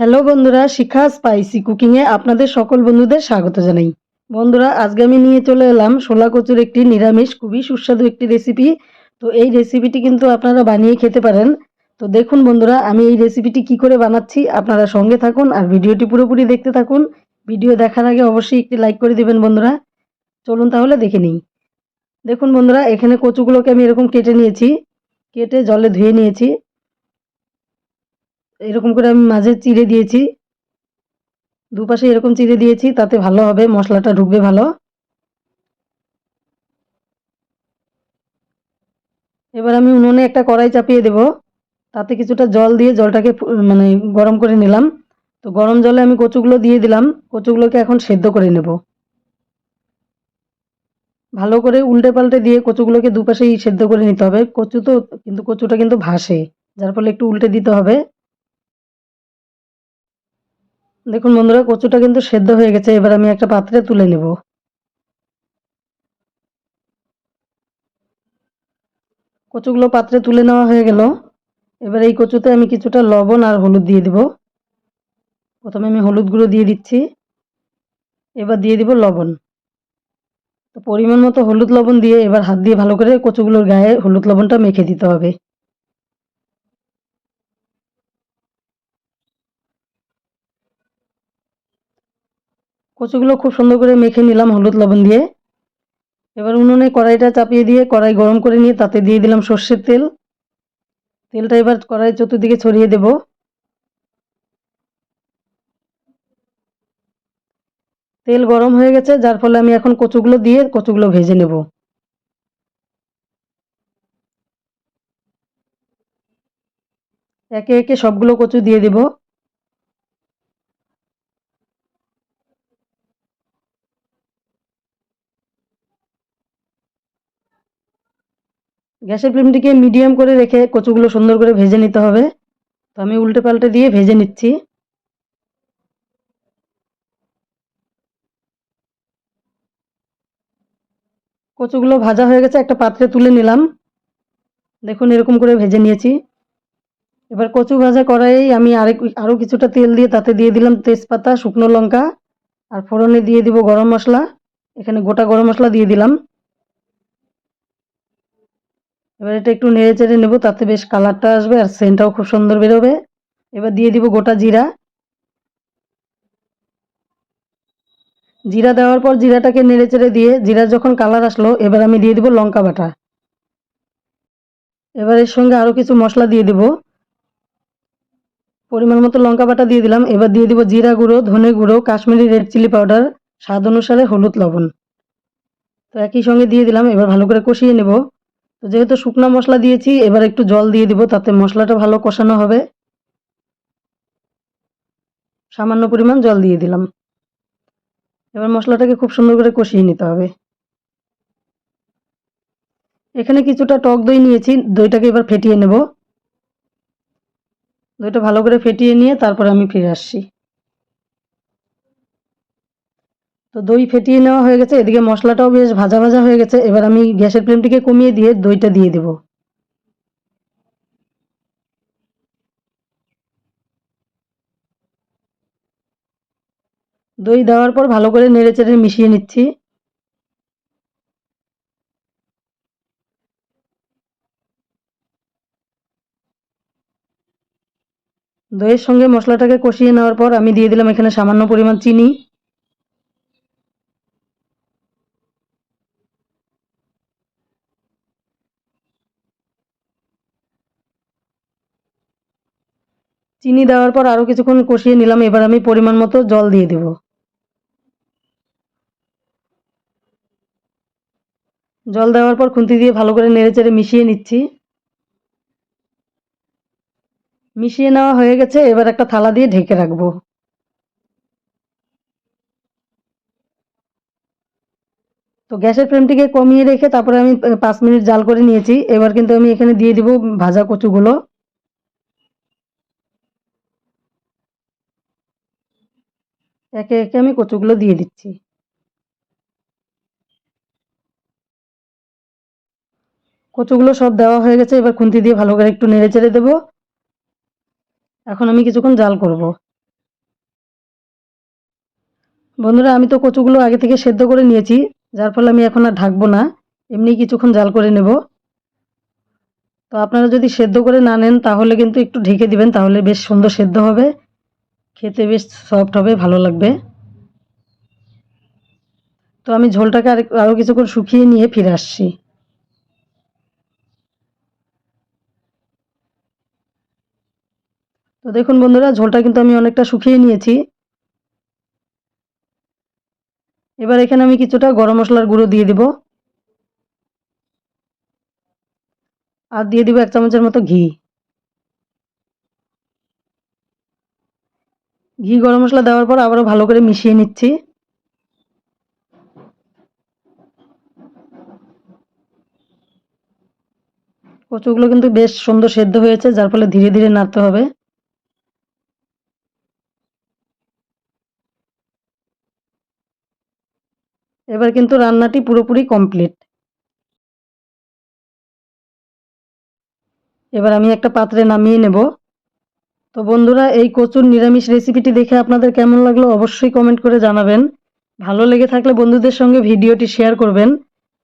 Hello বন্ধুরা, শিখা spicy কুকিংয়ে আপনাদের সকল বন্ধুদের স্বাগত জানাই। বন্ধুরা, আজকে আমি নিয়ে চলে এলাম শোলা কচুর একটি নিরামিষ, খুবই সুস্বাদু একটি রেসিপি তো এই রেসিপিটি কিন্তু আপনারা বানিয়ে খেতে পারেন। তো দেখুন বন্ধুরা, আমি এই রেসিপিটি কি করে বানাচ্ছি, আপনারা সঙ্গে থাকুন আর ভিডিওটি পুরোপুরি দেখতে থাকুন। ভিডিও দেখার আগে অবশ্যই একটি লাইক করে দিবেন বন্ধুরা। চলুন তাহলে দেখে নিই। দেখুন বন্ধুরা, এখানে কচুগুলোকে আমি এরকম কেটে নিয়েছি। কেটে জলে ধুয়ে নিয়েছি। এরকম করে আমি মাঝে চিড়ে দিয়েছি। দুপাশে এরকম চিড়ে দিয়েছি, তাতে ভালো হবে, মশলাটা ঢুকবে ভালো। এবার আমি উনুনে একটা কড়াই চাপিয়ে দেব। তাতে কিছুটা জল দিয়ে জলটাকে মানে গরম করে নিলাম। তো গরম জলে আমি কচুগুলো দিয়ে দিলাম। কচুগুলোকে এখন সেদ্ধ করে নেব। ভালো করে উল্টে পাল্টে দিয়ে কচুগুলোকে দুপাশেই সেদ্ধ করে নিতে হবে। কচু তো, কিন্তু কচুটা কিন্তু ভাসে, যার ফলে একটু উল্টে দিতে হবে। দেখুন বন্ধুরা, কচুটা কিন্তু সেদ্ধ হয়ে গেছে, এবার আমি একটা পাত্রে তুলে নেব। কচুগুলো পাত্রে তুলে নেওয়া হয়ে গেল। এবার এই কচুতে আমি কিছুটা লবণ আর হলুদ দিয়ে দিব। প্রথমে আমি হলুদ গুঁড়ো দিয়ে দিচ্ছি। এবার দিয়ে দিব লবণ। তো পরিমাণ মতো হলুদ লবণ দিয়ে এবার হাত দিয়ে ভালো করে কচুগুলোর গায়ে হলুদ লবণটা মেখে দিতে হবে। কচুগুলো খুব সুন্দর করে মেখে নিলাম হলুদ লবণ দিয়ে। এবার উনুনে কড়াইটা চাপিয়ে দিয়ে কড়াই গরম করে নিয়ে তাতে দিয়ে দিলাম সর্ষের তেল। তেলটা এবার কড়াই চতুর্দিকে ছড়িয়ে দেব। তেল গরম হয়ে গেছে, যার ফলে আমি এখন কচুগুলো দিয়ে কচুগুলো ভেজে নেব। একে একে সবগুলো কচু দিয়ে দেবো। গ্যাসের ফ্লেমটিকে মিডিয়াম করে রেখে কচুগুলো সুন্দর করে ভেজে নিতে হবে। তো আমি উল্টে পাল্টে দিয়ে ভেজে নিচ্ছি। কচুগুলো ভাজা হয়ে গেছে, একটা পাত্রে তুলে নিলাম। দেখুন, এরকম করে ভেজে নিয়েছি। এবার কচু ভাজা করাই আমি আরেক আরও কিছুটা তেল দিয়ে তাতে দিয়ে দিলাম তেজপাতা, শুকনো লঙ্কা, আর ফোড়নে দিয়ে দিব গরম মশলা। এখানে গোটা গরম মশলা দিয়ে দিলাম। এবার এটা একটু নেড়ে চেড়ে নেব, তাতে বেশ কালারটা আসবে আর সেন্টটাও খুব সুন্দর বেরোবে। এবার দিয়ে দিব গোটা জিরা। জিরা দেওয়ার পর জিরাটাকে নেড়ে চেড়ে দিয়ে, জিরার যখন কালার আসলো, এবার আমি দিয়ে দিব লঙ্কা বাটা। এবার এর সঙ্গে আরও কিছু মশলা দিয়ে দিব। পরিমাণ মতো লঙ্কা বাটা দিয়ে দিলাম। এবার দিয়ে দিব জিরা গুঁড়ো, ধনে গুঁড়ো, কাশ্মীরি রেড চিলি পাউডার, স্বাদ অনুসারে হলুদ লবণ। তো একই সঙ্গে দিয়ে দিলাম। এবার ভালো করে কষিয়ে নেব। তো যেহেতু শুকনো মশলা দিয়েছি, এবার একটু জল দিয়ে দিব, তাতে মশলাটা ভালো কষানো হবে। সামান্য পরিমাণ জল দিয়ে দিলাম। এবার মশলাটাকে খুব সুন্দর করে কষিয়ে নিতে হবে। এখানে কিছুটা টক দই নিয়েছি, দইটাকে এবার ফেটিয়ে নেব। দইটা ভালো করে ফেটিয়ে নিয়ে তারপরে আমি ফিরে আসছি। তো দই ফেটিয়ে নেওয়া হয়ে গেছে, এদিকে মশলাটাও বেশ ভাজা ভাজা হয়ে গেছে, এবার আমি গ্যাসের ফ্লেমটিকে কমিয়ে দিয়ে দইটা দিয়ে দেব। দই দেওয়ার পর ভালো করে নেড়ে চেড়ে মিশিয়ে নিচ্ছি। দইয়ের সঙ্গে মশলাটাকে কষিয়ে নেওয়ার পর আমি দিয়ে দিলাম এখানে সামান্য পরিমাণ চিনি। চিনি দেওয়ার পর আরও কিছুক্ষণ কষিয়ে নিলাম, এবার আমি পরিমাণ মতো জল দিয়ে দেব। জল দেওয়ার পর খুন্তি দিয়ে ভালো করে নেড়ে চেড়ে মিশিয়ে নিচ্ছি। মিশিয়ে নেওয়া হয়ে গেছে, এবার একটা থালা দিয়ে ঢেকে রাখব। তো গ্যাসের ফ্লেমটিকে কমিয়ে রেখে তারপরে আমি পাঁচ মিনিট জাল করে নিয়েছি, এবার কিন্তু আমি এখানে দিয়ে দিব ভাজা কচুগুলো। একে একে আমি কচুগুলো দিয়ে দিচ্ছি। কচুগুলো সব দেওয়া হয়ে গেছে, এবার খুন্তি দিয়ে ভালো করে একটু নেড়ে চেড়ে দেবো। এখন আমি কিছুক্ষণ জাল করব। বন্ধুরা, আমি তো কচুগুলো আগে থেকে সেদ্ধ করে নিয়েছি, যার ফলে আমি এখন আর ঢাকবো না, এমনি কিছুক্ষণ জাল করে নেব। তো আপনারা যদি সেদ্ধ করে না নেন, তাহলে কিন্তু একটু ঢেকে দিবেন, তাহলে বেশ সুন্দর সেদ্ধ হবে। খেতে বেশ সফট হবে, ভালো লাগবে। তো আমি ঝোলটাকে আর আরও কিছুক্ষণ শুকিয়ে নিয়ে ফিরে আসছি। তো দেখুন বন্ধুরা, ঝোলটা কিন্তু আমি অনেকটা শুকিয়ে নিয়েছি। এবার এখানে আমি কিছুটা গরম মশলার গুঁড়ো দিয়ে দিব। আর দিয়ে দিব এক চামচের মতো ঘি। ঘি গরম মশলা দেওয়ার পর আবারও ভালো করে মিশিয়ে নিচ্ছি। কচুগুলো কিন্তু বেশ সুন্দর সেদ্ধ হয়েছে, যার ফলে ধীরে ধীরে নাড়তে হবে। এবার কিন্তু রান্নাটি পুরোপুরি কমপ্লিট। এবার আমি একটা পাত্রে নামিয়ে নেব। তো বন্ধুরা, এই কচুর নিরামিষ রেসিপিটি দেখে আপনাদের কেমন লাগল অবশ্যই কমেন্ট করে জানাবেন। ভালো লেগে থাকলে বন্ধুদের সঙ্গে ভিডিওটি শেয়ার করবেন।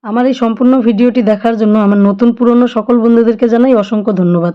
আমার এই সম্পূর্ণ ভিডিওটি দেখার জন্য আমার নতুন পুরনো সকল বন্ধুদেরকে জানাই অসংখ্য ধন্যবাদ।